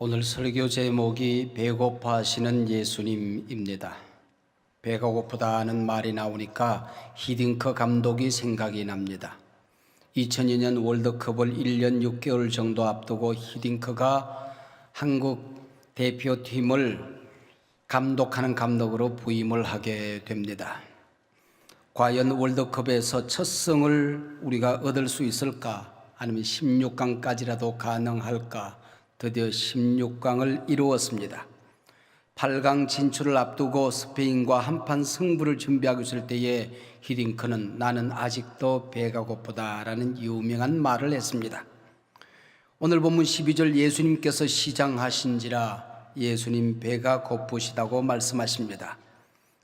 오늘 설교 제목이 배고파하시는 예수님입니다. 배가 고프다는 말이 나오니까 히딩크 감독이 생각이 납니다. 2002년 월드컵을 1년 6개월 정도 앞두고 히딩크가 한국 대표팀을 감독하는 감독으로 부임을 하게 됩니다. 과연 월드컵에서 첫 승을 우리가 얻을 수 있을까? 아니면 16강까지라도 가능할까? 드디어 16강을 이루었습니다. 8강 진출을 앞두고 스페인과 한판 승부를 준비하고 있을 때에 히딩크는 나는 아직도 배가 고프다라는 유명한 말을 했습니다. 오늘 본문 12절 예수님께서 시장하신지라 예수님 배가 고프시다고 말씀하십니다.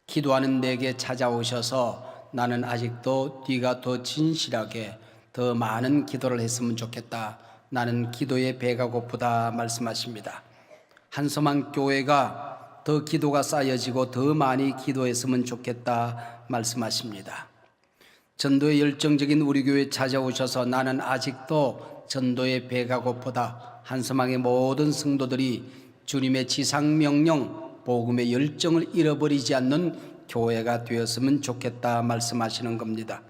기도하는 내게 찾아오셔서 나는 아직도 네가 더 진실하게 더 많은 기도를 했으면 좋겠다. 나는 기도에 배가 고프다 말씀하십니다. 한서만 교회가 더 기도가 쌓여지고 더 많이 기도했으면 좋겠다 말씀하십니다. 전도에 열정적인 우리 교회 찾아오셔서 나는 아직도 전도의 배가 고프다. 한서망의 모든 성도들이 주님의 지상 명령, 복음의 열정을 잃어버리지 않는 교회가 되었으면 좋겠다 말씀하시는 겁니다.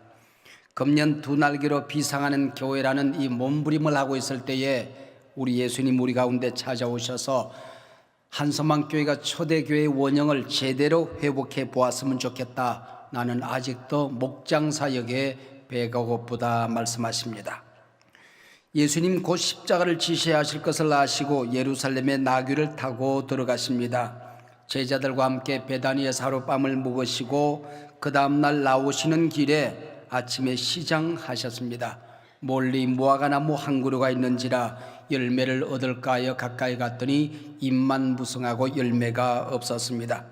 금년 두 날개로 비상하는 교회라는 이 몸부림을 하고 있을 때에 우리 예수님 우리 가운데 찾아오셔서 한서망 교회가 초대교회의 원형을 제대로 회복해 보았으면 좋겠다. 나는 아직도 목장 사역에 배가 고프다 말씀하십니다. 예수님 곧 십자가를 지시하실 것을 아시고 예루살렘의 나귀를 타고 들어가십니다. 제자들과 함께 베다니에서 하룻밤을 묵으시고 그 다음날 나오시는 길에 아침에 시장하셨습니다. 멀리 무화과나무 한 그루가 있는지라 열매를 얻을까 하여 가까이 갔더니 잎만 무성하고 열매가 없었습니다.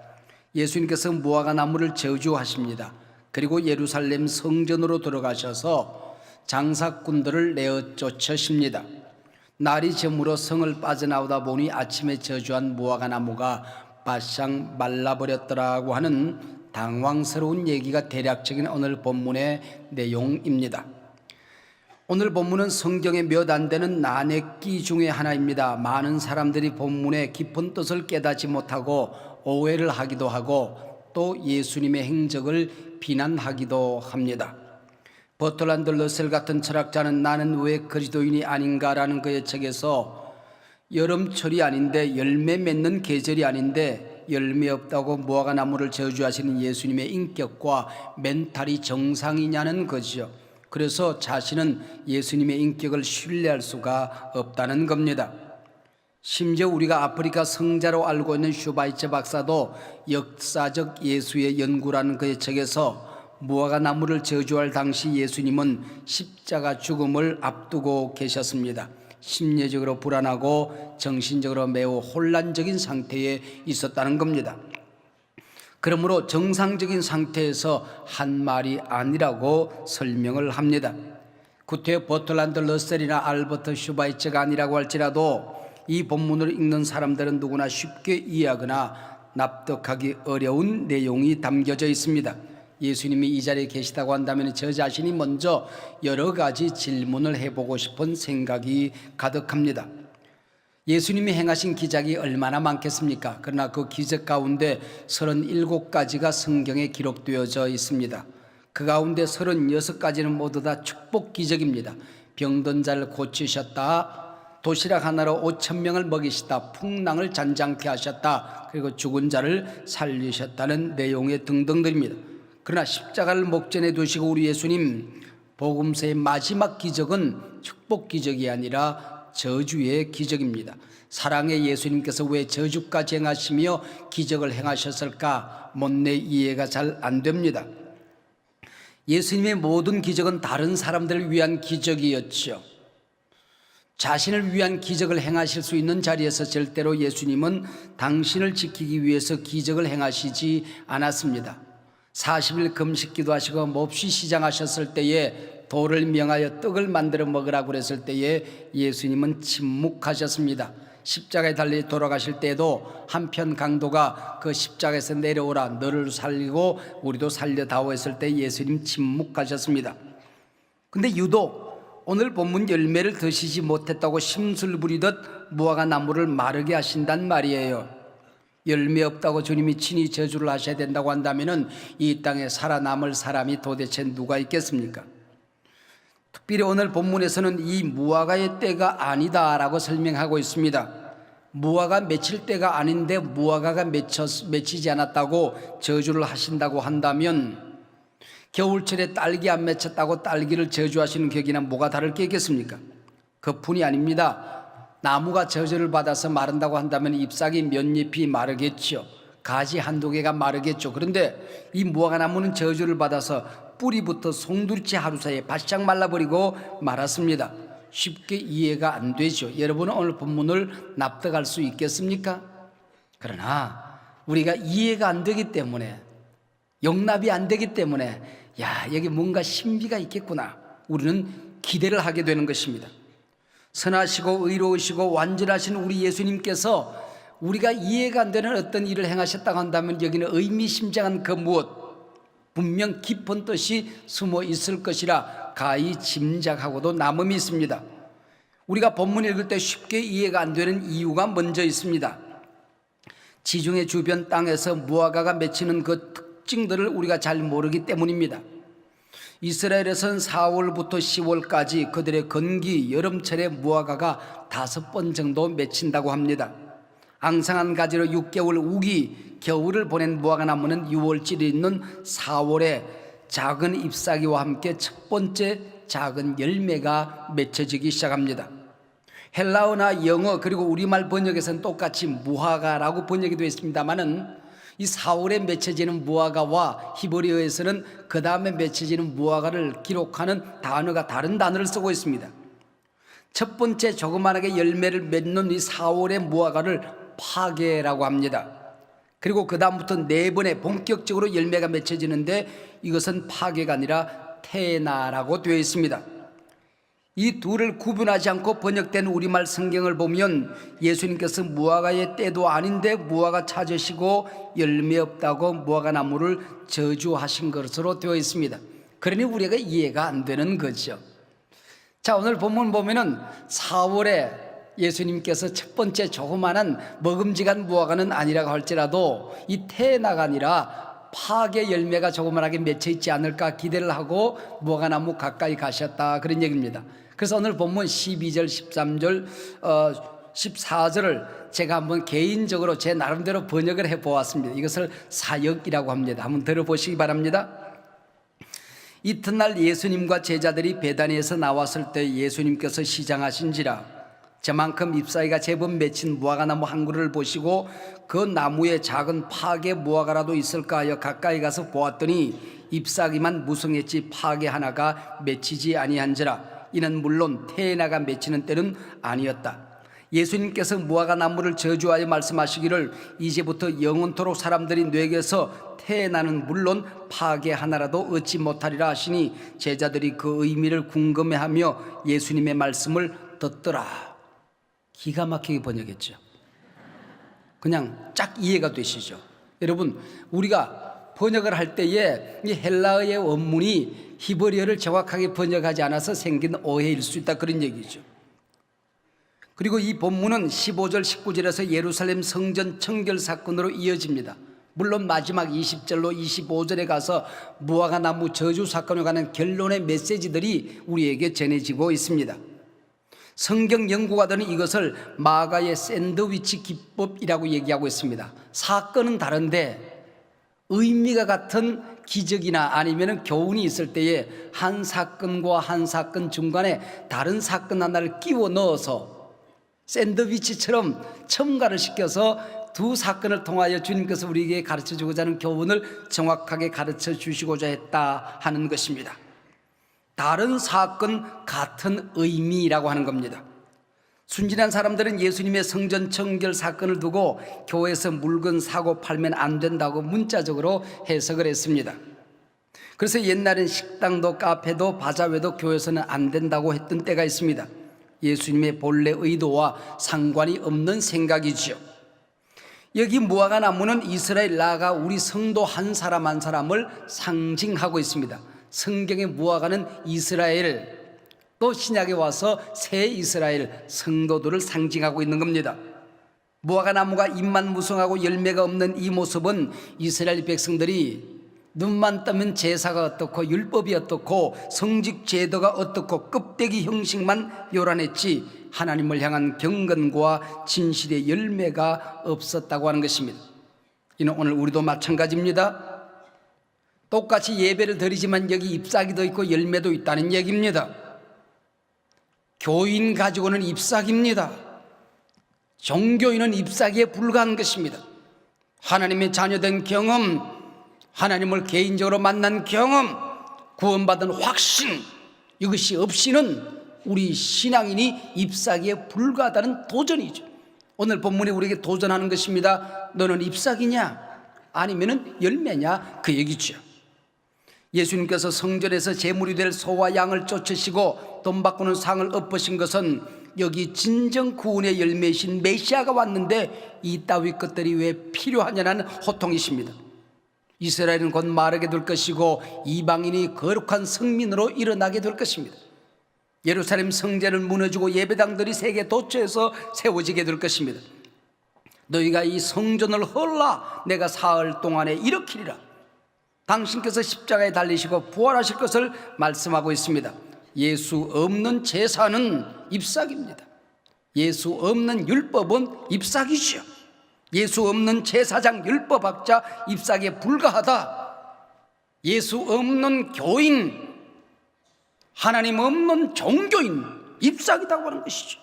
예수님께서 무화과나무를 저주하십니다. 그리고 예루살렘 성전으로 들어가셔서 장사꾼들을 내어 쫓으십니다. 날이 저물어 성을 빠져나오다 보니 아침에 저주한 무화과나무가 바싹 말라버렸더라고 하는 당황스러운 얘기가 대략적인 오늘 본문의 내용입니다. 오늘 본문은 성경에 몇안 되는 난해기 중의 하나입니다. 많은 사람들이 본문의 깊은 뜻을 깨닫지 못하고 오해를 하기도 하고 또 예수님의 행적을 비난하기도 합니다. 버틀란드 러셀 같은 철학자는 나는 왜 그리스도인이 아닌가라는 그의 책에서 여름철이 아닌데 열매 맺는 계절이 아닌데 열매 없다고 무화과 나무를 저주하시는 예수님의 인격과 멘탈이 정상이냐는 거지요. 그래서 자신은 예수님의 인격을 신뢰할 수가 없다는 겁니다. 심지어 우리가 아프리카 성자로 알고 있는 슈바이처 박사도 역사적 예수의 연구라는 그의 책에서 무화과 나무를 저주할 당시 예수님은 십자가 죽음을 앞두고 계셨습니다. 심리적으로 불안하고 정신적으로 매우 혼란적인 상태에 있었다는 겁니다. 그러므로 정상적인 상태에서 한 말이 아니라고 설명을 합니다. 구태 버틀란드 러셀이나 알버트 슈바이처가 아니라고 할지라도 이 본문을 읽는 사람들은 누구나 쉽게 이해하거나 납득하기 어려운 내용이 담겨져 있습니다. 예수님이 이 자리에 계시다고 한다면 저 자신이 먼저 여러 가지 질문을 해보고 싶은 생각이 가득합니다. 예수님이 행하신 기적이 얼마나 많겠습니까? 그러나 그 기적 가운데 37가지가 성경에 기록되어져 있습니다. 그 가운데 36가지는 모두 다 축복 기적입니다. 병든 자를 고치셨다. 도시락 하나로 5천 명을 먹이시다. 풍랑을 잔잔케 하셨다. 그리고 죽은 자를 살리셨다는 내용의 등등들입니다. 그러나 십자가를 목전에 두시고 우리 예수님 복음서의 마지막 기적은 축복 기적이 아니라 저주의 기적입니다. 사랑의 예수님께서 왜 저주까지 행하시며 기적을 행하셨을까? 못내 이해가 잘 안 됩니다. 예수님의 모든 기적은 다른 사람들을 위한 기적이었죠. 자신을 위한 기적을 행하실 수 있는 자리에서 절대로 예수님은 당신을 지키기 위해서 기적을 행하시지 않았습니다. 40일 금식 기도하시고 몹시 시장하셨을 때에 돌을 명하여 떡을 만들어 먹으라고 그랬을 때에 예수님은 침묵하셨습니다. 십자가에 달려 돌아가실 때에도 한편 강도가 그 십자가에서 내려오라 너를 살리고 우리도 살려다오 했을 때 예수님 침묵하셨습니다. 근데 유독 오늘 본문 열매를 드시지 못했다고 심술 부리듯 무화과 나무를 마르게 하신단 말이에요. 열매 없다고 주님이 친히 저주를 하셔야 된다고 한다면은 이 땅에 살아남을 사람이 도대체 누가 있겠습니까? 특별히 오늘 본문에서는 이 무화과의 때가 아니다라고 설명하고 있습니다. 무화과 맺힐 때가 아닌데 무화과가 맺혀, 맺히지 않았다고 저주를 하신다고 한다면 겨울철에 딸기 안 맺혔다고 딸기를 저주하시는 격이나 뭐가 다를 게 있겠습니까? 그뿐이 아닙니다. 나무가 저주를 받아서 마른다고 한다면 잎사귀 몇 잎이 마르겠죠. 가지 한두 개가 마르겠죠. 그런데 이 무화과 나무는 저주를 받아서 뿌리부터 송두리째 하루 사이에 바싹 말라버리고 말았습니다. 쉽게 이해가 안 되죠. 여러분은 오늘 본문을 납득할 수 있겠습니까? 그러나 우리가 이해가 안 되기 때문에 용납이 안 되기 때문에 야 여기 뭔가 신비가 있겠구나 우리는 기대를 하게 되는 것입니다. 선하시고 의로우시고 완전하신 우리 예수님께서 우리가 이해가 안 되는 어떤 일을 행하셨다고 한다면 여기는 의미심장한 그 무엇 분명 깊은 뜻이 숨어 있을 것이라 가히 짐작하고도 남음이 있습니다. 우리가 본문 읽을 때 쉽게 이해가 안 되는 이유가 먼저 있습니다. 지중해 주변 땅에서 무화과가 맺히는 그 특징들을 우리가 잘 모르기 때문입니다. 이스라엘에선 4월부터 10월까지 그들의 건기 여름철에 무화과가 다섯 번 정도 맺힌다고 합니다. 앙상한 가지로 6개월 우기 겨울을 보낸 무화과 나무는 6월쯤에 있는 4월에 작은 잎사귀와 함께 첫 번째 작은 열매가 맺혀지기 시작합니다. 헬라어나 영어 그리고 우리말 번역에서는 똑같이 무화과라고 번역이 되어 있습니다만은 이 4월에 맺혀지는 무화과와 히브리어에서는 그 다음에 맺혀지는 무화과를 기록하는 단어가 다른 단어를 쓰고 있습니다. 첫 번째 조그만하게 열매를 맺는 이 4월의 무화과를 파괴라고 합니다. 그리고 그 다음부터 네 번에 본격적으로 열매가 맺혀지는데 이것은 파괴가 아니라 테나라고 되어 있습니다. 이 둘을 구분하지 않고 번역된 우리말 성경을 보면 예수님께서 무화과의 때도 아닌데 무화과 찾으시고 열매 없다고 무화과 나무를 저주하신 것으로 되어 있습니다. 그러니 우리가 이해가 안 되는 거죠. 자, 오늘 본문 보면은 4월에 예수님께서 첫 번째 조그마한 먹음직한 무화과는 아니라고 할지라도 이 태나가 아니라 파괴 열매가 조그만하게 맺혀 있지 않을까 기대를 하고 무화과 나무 가까이 가셨다 그런 얘기입니다. 그래서 오늘 본문 12절, 13절, 어, 14절을 제가 한번 개인적으로 제 나름대로 번역을 해 보았습니다. 이것을 사역이라고 합니다. 한번 들어보시기 바랍니다. 이튿날 예수님과 제자들이 베다니에서 나왔을 때 예수님께서 시장하신지라 저만큼 잎사귀가 제법 맺힌 무화과나무 한 그루를 보시고 그 나무에 작은 파괴 무화과라도 있을까 하여 가까이 가서 보았더니 잎사귀만 무성했지 파괴 하나가 맺히지 아니한지라 이는 물론 태나가 맺히는 때는 아니었다. 예수님께서 무화과 나무를 저주하여 말씀하시기를 이제부터 영원토록 사람들이 뇌에서 태나는 물론 파괴 하나라도 얻지 못하리라 하시니 제자들이 그 의미를 궁금해하며 예수님의 말씀을 듣더라. 기가 막히게 번역했죠. 그냥 쫙 이해가 되시죠. 여러분, 우리가 번역을 할 때에 이 헬라어의 원문이 히브리어를 정확하게 번역하지 않아서 생긴 오해일 수 있다 그런 얘기죠. 그리고 이 본문은 15절 19절에서 예루살렘 성전 청결 사건으로 이어집니다. 물론 마지막 20절로 25절에 가서 무화과 나무 저주 사건에 관한 결론의 메시지들이 우리에게 전해지고 있습니다. 성경 연구가들은 이것을 마가의 샌드위치 기법이라고 얘기하고 있습니다. 사건은 다른데 의미가 같은 기적이나 아니면 교훈이 있을 때에 한 사건과 한 사건 중간에 다른 사건 하나를 끼워 넣어서 샌드위치처럼 첨가를 시켜서 두 사건을 통하여 주님께서 우리에게 가르쳐 주고자 하는 교훈을 정확하게 가르쳐 주시고자 했다 하는 것입니다. 다른 사건 같은 의미라고 하는 겁니다. 순진한 사람들은 예수님의 성전 청결 사건을 두고 교회에서 물건 사고 팔면 안 된다고 문자적으로 해석을 했습니다. 그래서 옛날엔 식당도 카페도 바자회도 교회에서는 안 된다고 했던 때가 있습니다. 예수님의 본래 의도와 상관이 없는 생각이지요. 여기 무화과 나무는 이스라엘 나가 우리 성도 한 사람 한 사람을 상징하고 있습니다. 성경의 무화과는 이스라엘 또 신약에 와서 새 이스라엘 성도들을 상징하고 있는 겁니다. 무화과 나무가 잎만 무성하고 열매가 없는 이 모습은 이스라엘 백성들이 눈만 뜨면 제사가 어떻고 율법이 어떻고 성직 제도가 어떻고 껍데기 형식만 요란했지 하나님을 향한 경건과 진실의 열매가 없었다고 하는 것입니다. 이는 오늘 우리도 마찬가지입니다. 똑같이 예배를 드리지만 여기 잎사귀도 있고 열매도 있다는 얘기입니다. 교인 가지고는 잎사귀입니다. 종교인은 잎사귀에 불과한 것입니다. 하나님의 자녀된 경험, 하나님을 개인적으로 만난 경험, 구원받은 확신, 이것이 없이는 우리 신앙인이 잎사귀에 불과하다는 도전이죠. 오늘 본문이 우리에게 도전하는 것입니다. 너는 잎사귀냐? 아니면은 열매냐? 그 얘기죠. 예수님께서 성전에서 제물이 될 소와 양을 쫓으시고 돈 바꾸는 상을 엎으신 것은 여기 진정 구원의 열매이신 메시아가 왔는데 이 따위 것들이 왜 필요하냐는 호통이십니다. 이스라엘은 곧 마르게 될 것이고 이방인이 거룩한 성민으로 일어나게 될 것입니다. 예루살렘 성전을 무너지고 예배당들이 세계 도처에서 세워지게 될 것입니다. 너희가 이 성전을 헐라 내가 사흘 동안에 일으키리라. 당신께서 십자가에 달리시고 부활하실 것을 말씀하고 있습니다. 예수 없는 제사는 잎사귀입니다. 예수 없는 율법은 잎사귀죠. 예수 없는 제사장 율법학자 잎사귀에 불과하다. 예수 없는 교인, 하나님 없는 종교인 잎사귀다고 하는 것이죠.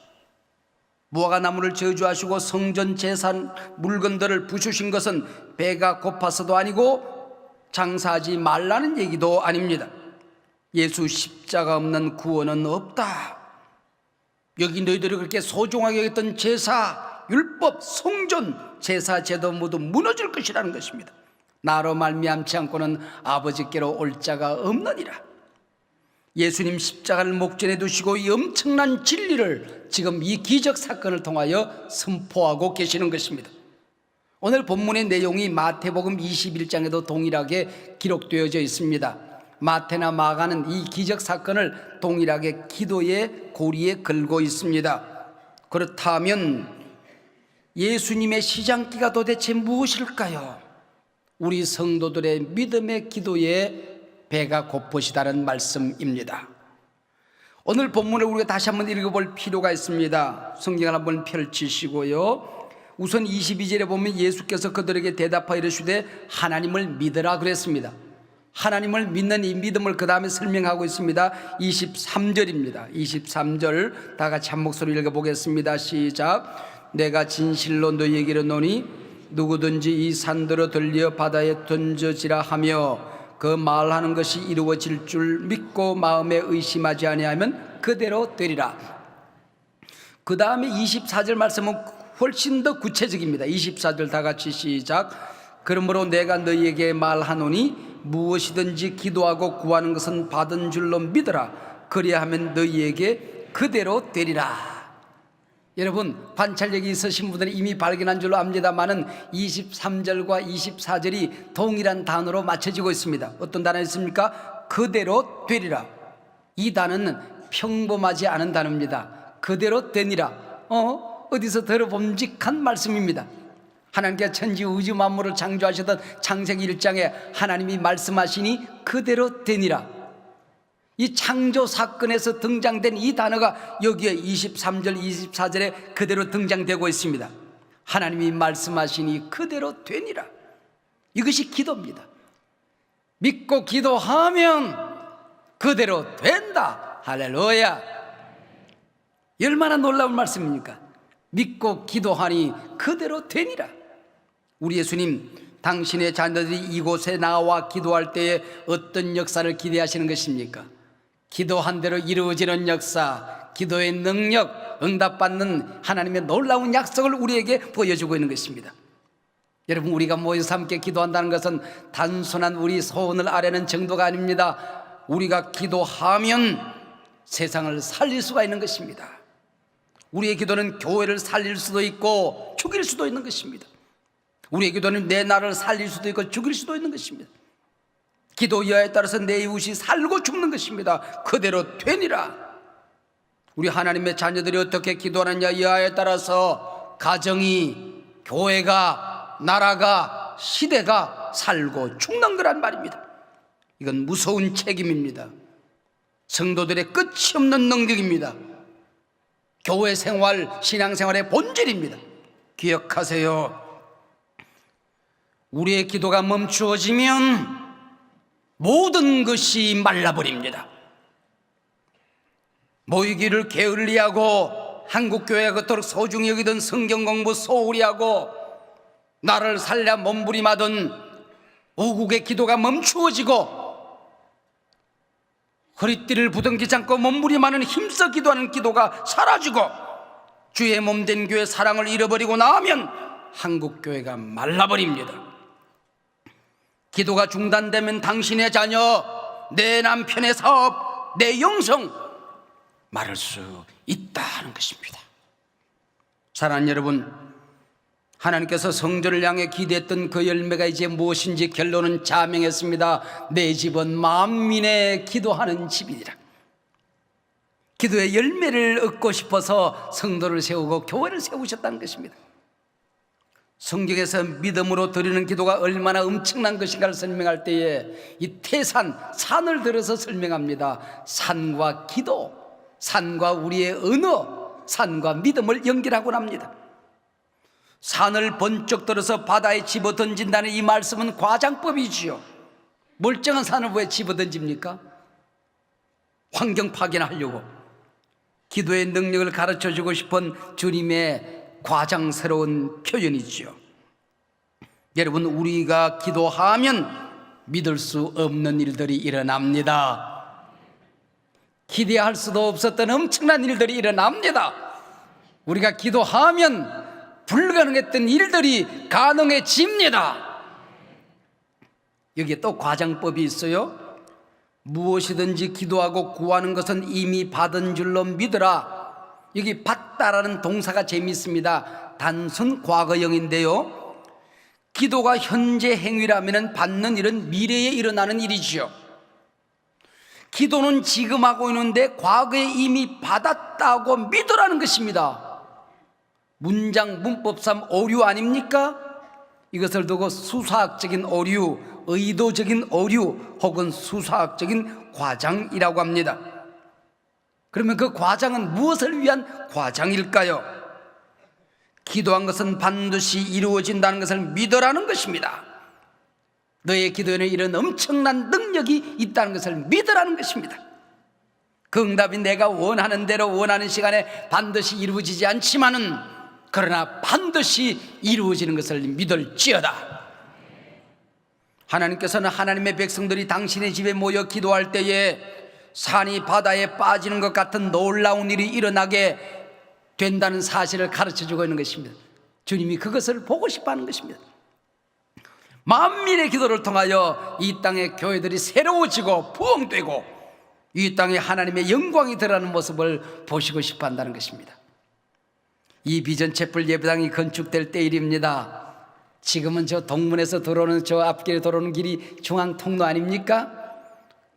무화과 나무를 저주하시고 성전 재산 물건들을 부수신 것은 배가 고파서도 아니고 장사하지 말라는 얘기도 아닙니다. 예수 십자가 없는 구원은 없다. 여기 너희들이 그렇게 소중하게 여겼던 제사, 율법, 성전, 제사, 제도 모두 무너질 것이라는 것입니다. 나로 말미암지 않고는 아버지께로 올 자가 없느니라. 예수님 십자가를 목전에 두시고 이 엄청난 진리를 지금 이 기적 사건을 통하여 선포하고 계시는 것입니다. 오늘 본문의 내용이 마태복음 21장에도 동일하게 기록되어져 있습니다. 마태나 마가는 이 기적 사건을 동일하게 기도의 고리에 걸고 있습니다. 그렇다면 예수님의 시장기가 도대체 무엇일까요? 우리 성도들의 믿음의 기도에 배가 고프시다는 말씀입니다. 오늘 본문을 우리가 다시 한번 읽어볼 필요가 있습니다. 성경을 한번 펼치시고요. 우선 22절에 보면 예수께서 그들에게 대답하여 이르시되 하나님을 믿으라 그랬습니다. 하나님을 믿는 이 믿음을 그 다음에 설명하고 있습니다. 23절입니다. 23절 다 같이 한 목소리 읽어보겠습니다. 시작. 내가 진실로 너희에게 이르노니 누구든지 이 산들어 들려 바다에 던져지라 하며 그 말하는 것이 이루어질 줄 믿고 마음에 의심하지 아니하면 그대로 되리라. 그 다음에 24절 말씀은 훨씬 더 구체적입니다. 24절 다 같이 시작. 그러므로 내가 너희에게 말하노니 무엇이든지 기도하고 구하는 것은 받은 줄로 믿어라. 그리하면 너희에게 그대로 되리라. 여러분 관찰력이 있으신 분들은 이미 발견한 줄로 압니다만은 23절과 24절이 동일한 단어로 맞춰지고 있습니다. 어떤 단어 있습니까? 그대로 되리라. 이 단어는 평범하지 않은 단어입니다. 그대로 되니라. 어? 어디서 들어봄직한 말씀입니다. 하나님께 천지 우주 만물을 창조하셨던 창세기 1장에 하나님이 말씀하시니 그대로 되니라. 이 창조 사건에서 등장된 이 단어가 여기에 23절, 24절에 그대로 등장되고 있습니다. 하나님이 말씀하시니 그대로 되니라. 이것이 기도입니다. 믿고 기도하면 그대로 된다. 할렐루야. 얼마나 놀라운 말씀입니까? 믿고 기도하니 그대로 되니라. 우리 예수님, 당신의 자녀들이 이곳에 나와 기도할 때에 어떤 역사를 기대하시는 것입니까? 기도한 대로 이루어지는 역사, 기도의 능력, 응답받는 하나님의 놀라운 약속을 우리에게 보여주고 있는 것입니다. 여러분, 우리가 모여서 함께 기도한다는 것은 단순한 우리 소원을 아뢰는 정도가 아닙니다. 우리가 기도하면 세상을 살릴 수가 있는 것입니다. 우리의 기도는 교회를 살릴 수도 있고 죽일 수도 있는 것입니다. 우리의 기도는 내 나라를 살릴 수도 있고 죽일 수도 있는 것입니다. 기도 여하에 따라서 내 이웃이 살고 죽는 것입니다. 그대로 되니라. 우리 하나님의 자녀들이 어떻게 기도하느냐 이하에 따라서 가정이 교회가 나라가 시대가 살고 죽는 거란 말입니다. 이건 무서운 책임입니다. 성도들의 끝이 없는 능력입니다. 교회 생활, 신앙 생활의 본질입니다. 기억하세요. 우리의 기도가 멈추어지면 모든 것이 말라버립니다. 모이기를 게을리하고 한국교회가 그토록 소중히 여기던 성경 공부 소홀히 하고 나를 살려 몸부림하던 오국의 기도가 멈추어지고 허리띠를 부둥키지 않고 몸부림하는 힘써 기도하는 기도가 사라지고 주의 몸된 교회 사랑을 잃어버리고 나면 한국교회가 말라버립니다. 기도가 중단되면 당신의 자녀, 내 남편의 사업, 내 영성 말할 수 있다는 것입니다. 사랑하는 여러분, 하나님께서 성전을 향해 기대했던 그 열매가 이제 무엇인지 결론은 자명했습니다. 내 집은 만민의 기도하는 집이니라. 기도의 열매를 얻고 싶어서 성도를 세우고 교회를 세우셨다는 것입니다. 성경에서 믿음으로 드리는 기도가 얼마나 엄청난 것인가를 설명할 때에 이 태산, 산을 들어서 설명합니다. 산과 기도, 산과 우리의 언어, 산과 믿음을 연결하고 납니다. 산을 번쩍 들어서 바다에 집어 던진다는 이 말씀은 과장법이지요. 멀쩡한 산을 왜 집어 던집니까? 환경 파괴나 하려고. 기도의 능력을 가르쳐 주고 싶은 주님의 과장스러운 표현이지요. 여러분, 우리가 기도하면 믿을 수 없는 일들이 일어납니다. 기대할 수도 없었던 엄청난 일들이 일어납니다. 우리가 기도하면 불가능했던 일들이 가능해집니다. 여기에 또 과장법이 있어요. 무엇이든지 기도하고 구하는 것은 이미 받은 줄로 믿으라. 여기 받다라는 동사가 재미있습니다. 단순 과거형인데요. 기도가 현재 행위라면 받는 일은 미래에 일어나는 일이지요. 기도는 지금 하고 있는데 과거에 이미 받았다고 믿으라는 것입니다. 문장 문법상 오류 아닙니까? 이것을 두고 수사학적인 오류, 의도적인 오류 혹은 수사학적인 과장이라고 합니다. 그러면 그 과장은 무엇을 위한 과장일까요? 기도한 것은 반드시 이루어진다는 것을 믿으라는 것입니다. 너의 기도에는 이런 엄청난 능력이 있다는 것을 믿으라는 것입니다. 그 응답이 내가 원하는 대로 원하는 시간에 반드시 이루어지지 않지만은 그러나 반드시 이루어지는 것을 믿을지어다. 하나님께서는 하나님의 백성들이 당신의 집에 모여 기도할 때에 산이 바다에 빠지는 것 같은 놀라운 일이 일어나게 된다는 사실을 가르쳐 주고 있는 것입니다. 주님이 그것을 보고 싶어 하는 것입니다. 만민의 기도를 통하여 이 땅의 교회들이 새로워지고 부흥되고 이 땅에 하나님의 영광이 드러나는 모습을 보시고 싶어 한다는 것입니다. 이 비전 채플 예배당이 건축될 때 일입니다. 지금은 저 동문에서 들어오는 저 앞길에 들어오는 길이 중앙 통로 아닙니까?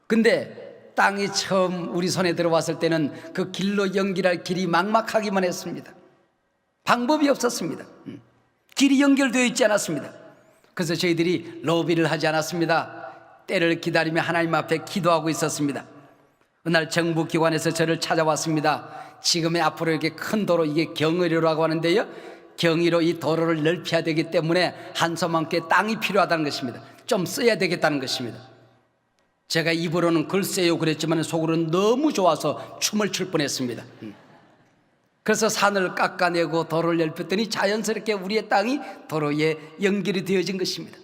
근데 땅이 처음 우리 손에 들어왔을 때는 그 길로 연결할 길이 막막하기만 했습니다. 방법이 없었습니다. 음. 길이 연결되어 있지 않았습니다. 그래서 저희들이 로비를 하지 않았습니다. 때를 기다리며 하나님 앞에 기도하고 있었습니다. 어느 날 정부 기관에서 저를 찾아왔습니다. 지금의 앞으로 이렇게 큰 도로 이게 경의로라고 하는데요. 경의로 이 도로를 넓혀야 되기 때문에 한 소만께 땅이 필요하다는 것입니다. 좀 써야 되겠다는 것입니다. 제가 입으로는 글쎄요 그랬지만 속으로는 너무 좋아서 춤을 출 뻔했습니다. 음. 그래서 산을 깎아내고 도로를 넓혔더니 자연스럽게 우리의 땅이 도로에 연결이 되어진 것입니다.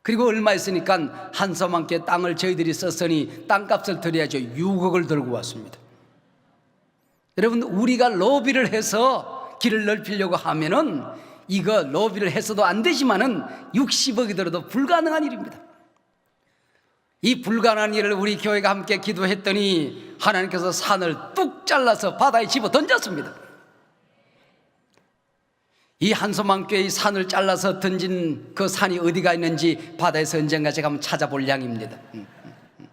그리고 얼마 있으니까 한서만께 땅을 저희들이 썼으니 땅값을 드려야죠. 6억을 들고 왔습니다. 여러분 우리가 로비를 해서 길을 넓히려고 하면은 이거 로비를 해서도 안 되지만은 60억이 들어도 불가능한 일입니다. 이 불가능한 일을 우리 교회가 함께 기도했더니 하나님께서 산을 뚝 잘라서 바다에 집어 던졌습니다. 이 한소망교의 산을 잘라서 던진 그 산이 어디가 있는지 바다에서 언젠가 제가 한번 찾아볼 양입니다. 음, 음, 음.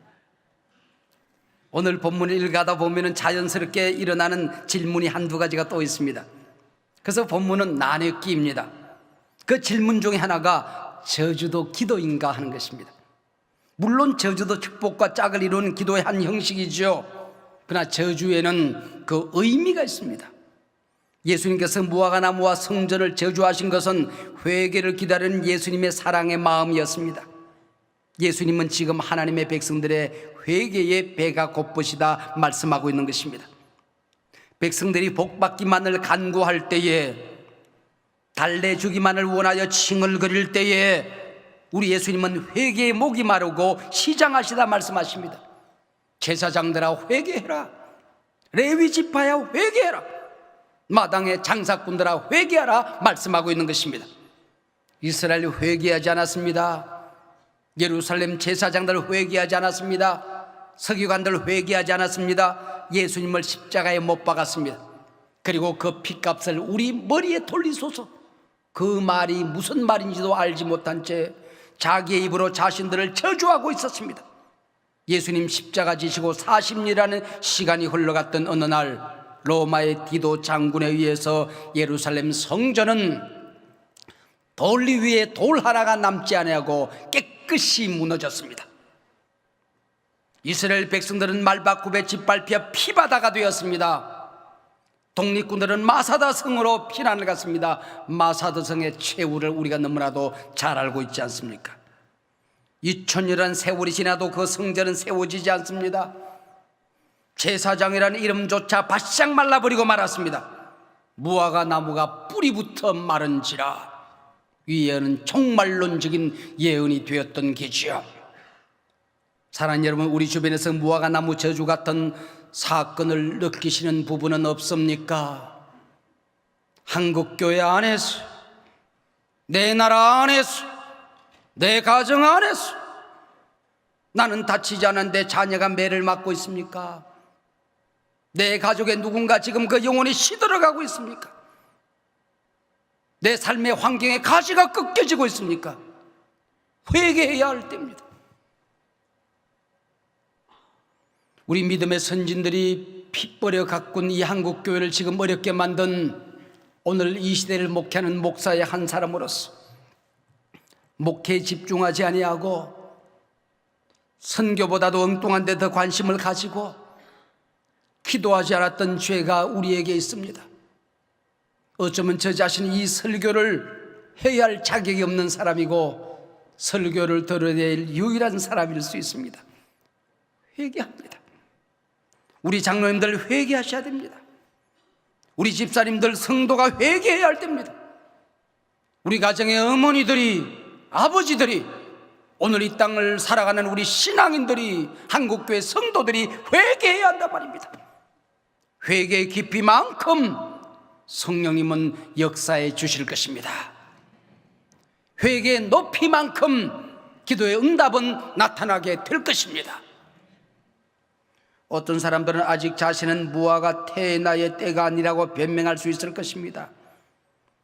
오늘 본문을 읽어가다 보면 자연스럽게 일어나는 질문이 한두 가지가 또 있습니다. 그래서 본문은 나뉘기입니다. 그 질문 중에 하나가 저주도 기도인가 하는 것입니다. 물론 저주도 축복과 짝을 이루는 기도의 한 형식이죠. 그러나 저주에는 그 의미가 있습니다. 예수님께서 무화과 나무와 성전을 저주하신 것은 회개를 기다리는 예수님의 사랑의 마음이었습니다. 예수님은 지금 하나님의 백성들의 회개의 배가 고프시다 말씀하고 있는 것입니다. 백성들이 복받기만을 간구할 때에 달래주기만을 원하여 칭얼거릴 때에 우리 예수님은 회개의 목이 마르고 시장하시다 말씀하십니다. 제사장들아 회개해라. 레위 지파야 회개해라. 마당의 장사꾼들아 회개하라 말씀하고 있는 것입니다. 이스라엘 회개하지 않았습니다. 예루살렘 제사장들 회개하지 않았습니다. 서기관들 회개하지 않았습니다. 예수님을 십자가에 못 박았습니다. 그리고 그 핏값을 우리 머리에 돌리소서. 그 말이 무슨 말인지도 알지 못한 채 자기의 입으로 자신들을 저주하고 있었습니다. 예수님 십자가 지시고 40일이라는 시간이 흘러갔던 어느 날 로마의 디도 장군에 의해서 예루살렘 성전은 돌리 위에 돌 하나가 남지 아니하고 깨끗이 무너졌습니다. 이스라엘 백성들은 말바굽에 짓밟혀 피바다가 되었습니다. 독립군들은 마사다 성으로 피난을 갔습니다. 마사다 성의 최후를 우리가 너무나도 잘 알고 있지 않습니까? 2000년이란 세월이 지나도 그 성전은 세워지지 않습니다. 제사장이라는 이름조차 바싹 말라버리고 말았습니다. 무화과 나무가 뿌리부터 마른지라 이 예언은 종말론적인 예언이 되었던 게지요. 사랑하는 여러분, 우리 주변에서 무화과 나무 저주 같은 사건을 느끼시는 부분은 없습니까? 한국 교회 안에서, 내 나라 안에서, 내 가정 안에서 나는 다치지 않았는데 자녀가 매를 맞고 있습니까? 내 가족의 누군가 지금 그 영혼이 시들어가고 있습니까? 내 삶의 환경에 가시가 꺾여지고 있습니까? 회개해야 할 때입니다. 우리 믿음의 선진들이 핏버려 가꾼 이 한국 교회를 지금 어렵게 만든 오늘 이 시대를 목회하는 목사의 한 사람으로서 목회에 집중하지 아니하고 선교보다도 엉뚱한 데 더 관심을 가지고 기도하지 않았던 죄가 우리에게 있습니다. 어쩌면 저 자신이 이 설교를 해야 할 자격이 없는 사람이고 설교를 들어야 될 유일한 사람일 수 있습니다. 회개합니다. 우리 장로님들 회개하셔야 됩니다. 우리 집사님들 성도가 회개해야 할 때입니다. 우리 가정의 어머니들이 아버지들이 오늘 이 땅을 살아가는 우리 신앙인들이 한국교회 성도들이 회개해야 한단 말입니다. 회개의 깊이만큼 성령님은 역사해 주실 것입니다. 회개의 높이만큼 기도의 응답은 나타나게 될 것입니다. 어떤 사람들은 아직 자신은 무화과 태나의 때가 아니라고 변명할 수 있을 것입니다.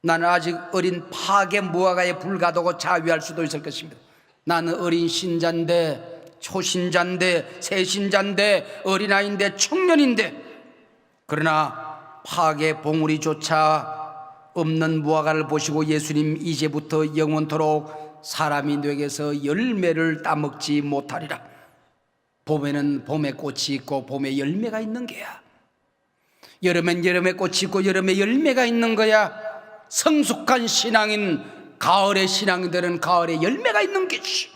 나는 아직 어린 파괴 무화과에 불과하다고 자위할 수도 있을 것입니다. 나는 어린 신자인데, 초신자인데, 새신자인데, 어린아이인데, 청년인데, 그러나 파괴 봉우리조차 없는 무화과를 보시고 예수님 이제부터 영원토록 사람이 뇌에서 열매를 따먹지 못하리라. 봄에는 봄에 꽃이 있고 봄에 열매가 있는 게야. 여름엔 여름에 꽃이 있고 여름에 열매가 있는 거야. 성숙한 신앙인 가을의 신앙인들은 가을에 열매가 있는 것이.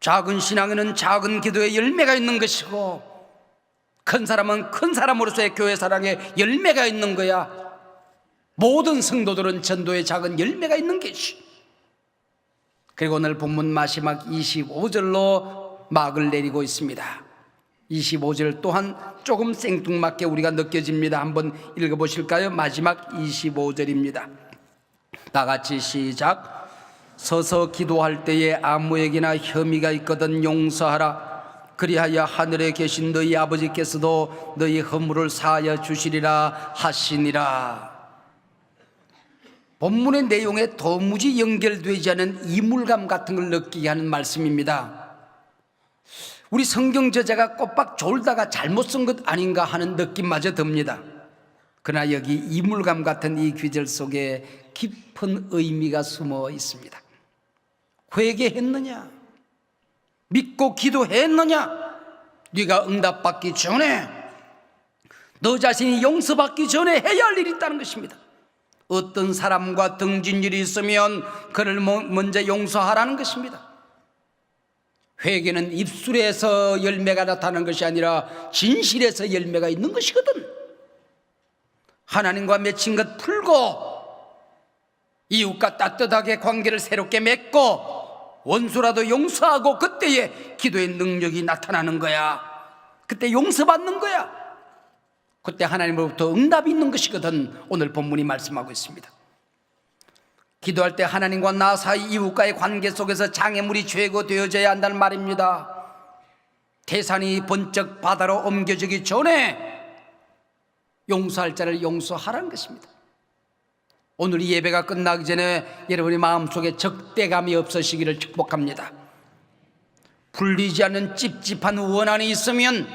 작은 신앙인은 작은 기도에 열매가 있는 것이고 큰 사람은 큰 사람으로서의 교회 사랑에 열매가 있는 거야. 모든 성도들은 전도에 작은 열매가 있는 것이. 그리고 오늘 본문 마지막 25절로 막을 내리고 있습니다. 25절 또한 조금 생뚱맞게 우리가 느껴집니다. 한번 읽어보실까요? 마지막 25절입니다. 다 같이 시작. 서서 기도할 때에 아무에게나 혐의가 있거든 용서하라. 그리하여 하늘에 계신 너희 아버지께서도 너희 허물을 사하여 주시리라 하시니라. 본문의 내용에 도무지 연결되지 않은 이물감 같은 걸 느끼게 하는 말씀입니다. 우리 성경 저자가 꼬박 졸다가 잘못 쓴 것 아닌가 하는 느낌마저 듭니다. 그러나 여기 이물감 같은 이 귀절 속에 깊은 의미가 숨어 있습니다. 회개했느냐? 믿고 기도했느냐? 네가 응답받기 전에 너 자신이 용서받기 전에 해야 할 일이 있다는 것입니다. 어떤 사람과 등진 일이 있으면 그를 mo- 먼저 용서하라는 것입니다. 회개는 입술에서 열매가 나타나는 것이 아니라 진실에서 열매가 있는 것이거든. 하나님과 맺힌 것 풀고 이웃과 따뜻하게 관계를 새롭게 맺고 원수라도 용서하고 그때에 기도의 능력이 나타나는 거야. 그때 용서받는 거야. 그때 하나님으로부터 응답이 있는 것이거든. 오늘 본문이 말씀하고 있습니다. 기도할 때 하나님과 나 사이 이웃과의 관계 속에서 장애물이 제거되어져야 한다는 말입니다. 태산이 번쩍 바다로 옮겨지기 전에 용서할 자를 용서하라는 것입니다. 오늘 이 예배가 끝나기 전에 여러분의 마음속에 적대감이 없으시기를 축복합니다. 풀리지 않는 찝찝한 원한이 있으면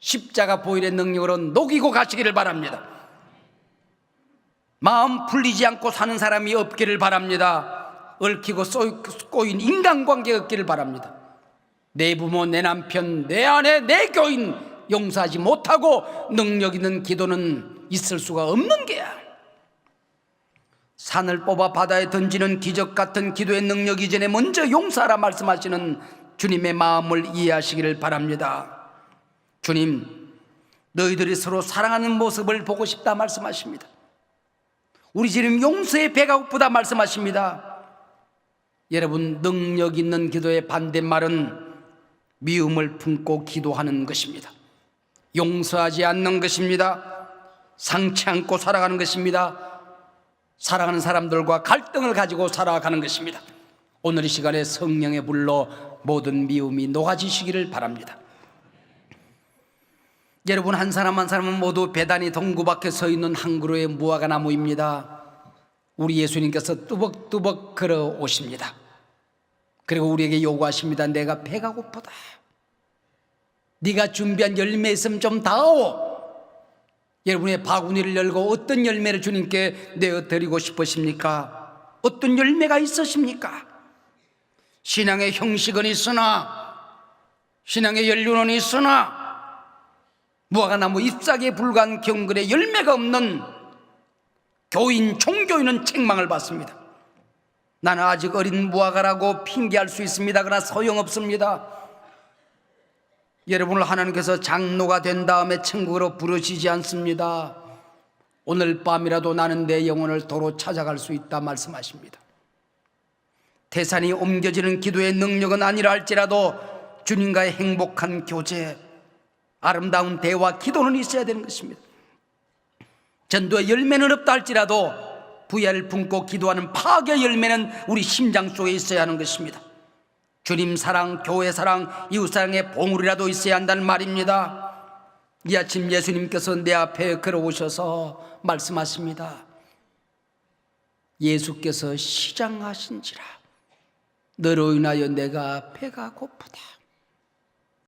십자가 보일의 능력으로 녹이고 가시기를 바랍니다. 마음 풀리지 않고 사는 사람이 없기를 바랍니다. 얽히고 쏘- 꼬인 인간관계 없기를 바랍니다. 내 부모, 내 남편, 내 아내, 내 교인 용서하지 못하고 능력 있는 기도는 있을 수가 없는 게야. 산을 뽑아 바다에 던지는 기적 같은 기도의 능력 이전에 먼저 용서하라 말씀하시는 주님의 마음을 이해하시기를 바랍니다. 주님, 너희들이 서로 사랑하는 모습을 보고 싶다 말씀하십니다. 우리 지금 용서의 배가 고프다 말씀하십니다. 여러분, 능력 있는 기도의 반대말은 미움을 품고 기도하는 것입니다. 용서하지 않는 것입니다. 상치 않고 살아가는 것입니다. 사랑하는 사람들과 갈등을 가지고 살아가는 것입니다. 오늘 이 시간에 성령의 불로 모든 미움이 녹아지시기를 바랍니다. 여러분 한 사람 한 사람은 모두 배단이 동구 밖에 서 있는 한 그루의 무화과 나무입니다. 우리 예수님께서 뚜벅뚜벅 걸어 오십니다. 그리고 우리에게 요구하십니다. 내가 배가 고프다. 네가 준비한 열매 있으면 좀 다오. 여러분의 바구니를 열고 어떤 열매를 주님께 내어 드리고 싶으십니까? 어떤 열매가 있으십니까? 신앙의 형식은 있으나 신앙의 연륜은 있으나 무화과 나무 잎사귀에 불과한 경건의 열매가 없는 교인 종교인은 책망을 받습니다. 나는 아직 어린 무화과라고 핑계할 수 있습니다. 그러나 소용없습니다. 여러분을 하나님께서 장로가 된 다음에 천국으로 부르시지 않습니다. 오늘 밤이라도 나는 내 영혼을 도로 찾아갈 수 있다 말씀하십니다. 태산이 옮겨지는 기도의 능력은 아니라 할지라도 주님과의 행복한 교제, 아름다운 대화, 기도는 있어야 되는 것입니다. 전도의 열매는 없다 할지라도 부야를 품고 기도하는 파괴 열매는 우리 심장 속에 있어야 하는 것입니다. 주님 사랑, 교회 사랑, 이웃 사랑의 봉우리라도 있어야 한다는 말입니다. 이 아침 예수님께서 내 앞에 걸어오셔서 말씀하십니다. 예수께서 시장하신지라 너로 인하여 내가 배가 고프다.